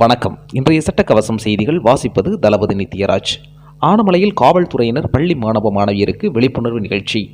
வணக்கம். இன்றைய சட்டக்கவசம் செய்திகள் வாசிப்பது தளபதி நித்யராஜ். ஆனமலையில் காவல்துறையினர் பள்ளி மாணவ மாணவியருக்கு விழிப்புணர்வு நிகழ்ச்சி.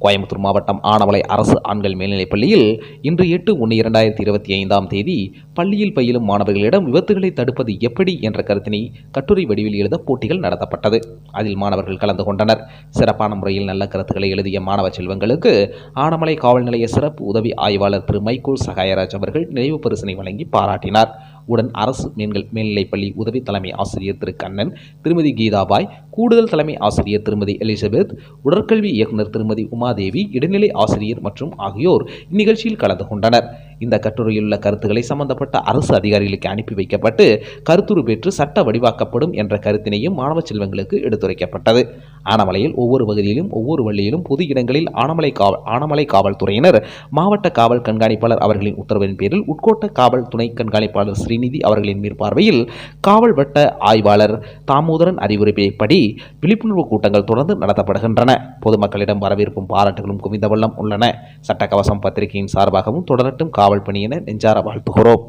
கோயம்புத்தூர் மாவட்டம் ஆனமலை அரசு ஆண்கள் மேல்நிலைப் பள்ளியில் இன்று எட்டு ஒன்று இரண்டாயிரத்தி இருபத்தி ஐந்தாம் தேதி பள்ளியில் பயிலும் மாணவர்களிடம் விபத்துகளை தடுப்பது எப்படி என்ற கருத்தினை கட்டுரை வடிவில் எழுத போட்டிகள் நடத்தப்பட்டது. அதில் மாணவர்கள் கலந்து கொண்டனர். சிறப்பான முறையில் நல்ல கருத்துக்களை எழுதிய மாணவ செல்வங்களுக்கு ஆனமலை காவல் நிலைய சிறப்பு உதவி ஆய்வாளர் திரு மைக்கோல் சகாயராஜ் அவர்கள் நினைவு பரிசனை வழங்கி பாராட்டினார். உடன் அரசு மீன்கள் மேல்நிலைப்பள்ளி உதவி தலைமை ஆசிரியர் திரு. கண்ணன் திருமதி கீதாபாய் கூடுதல் தலைமை ஆசிரியர் திருமதி எலிசபெத் உடற்கல்வி இயக்குனர் திருமதி உமாதேவி இடைநிலை ஆசிரியர் மற்றும் ஆகியோர் இந்நிகழ்ச்சியில் கலந்து கொண்டனர். இந்த கட்டுரையில் உள்ள கருத்துக்களை சம்பந்தப்பட்ட அரசு அதிகாரிகளுக்கு அனுப்பி வைக்கப்பட்டு கருத்துரு பெற்று சட்ட வடிவாக்கப்படும் என்ற கருத்தினையும் மாணவ செல்வங்களுக்கு எடுத்துரைக்கப்பட்டது. ஆனமலையில் ஒவ்வொரு பகுதியிலும் ஒவ்வொரு வள்ளியிலும் பொது இடங்களில் ஆனமலை காவல் ஆனமலை காவல்துறையினர் மாவட்ட காவல் கண்காணிப்பாளர் அவர்களின் உத்தரவின் பேரில் உட்கோட்ட காவல் துணை கண்காணிப்பாளர் ஸ்ரீநிதி அவர்களின் மேற்பார்வையில் காவல் வட்ட ஆய்வாளர் தாமோதரன் அறிவுரைப்படி விழிப்புணர்வு கூட்டங்கள் தொடர்ந்து நடத்தப்படுகின்றன. பொதுமக்களிடம் வரவேற்பும் பாராட்டுகளும் குவிந்த வண்ணம் உள்ளன. சட்டக்கவசம் பத்திரிகையின் சார்பாகவும் தொடரட்டும் காவல் காவல் பணியினர் நெஞ்சார வாழ்த்துகிறோம்.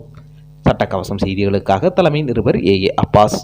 சட்டக்கவசம் செய்திகளுக்காக தலைமை நிருபர் ஏ ஏ அப்பாஸ்.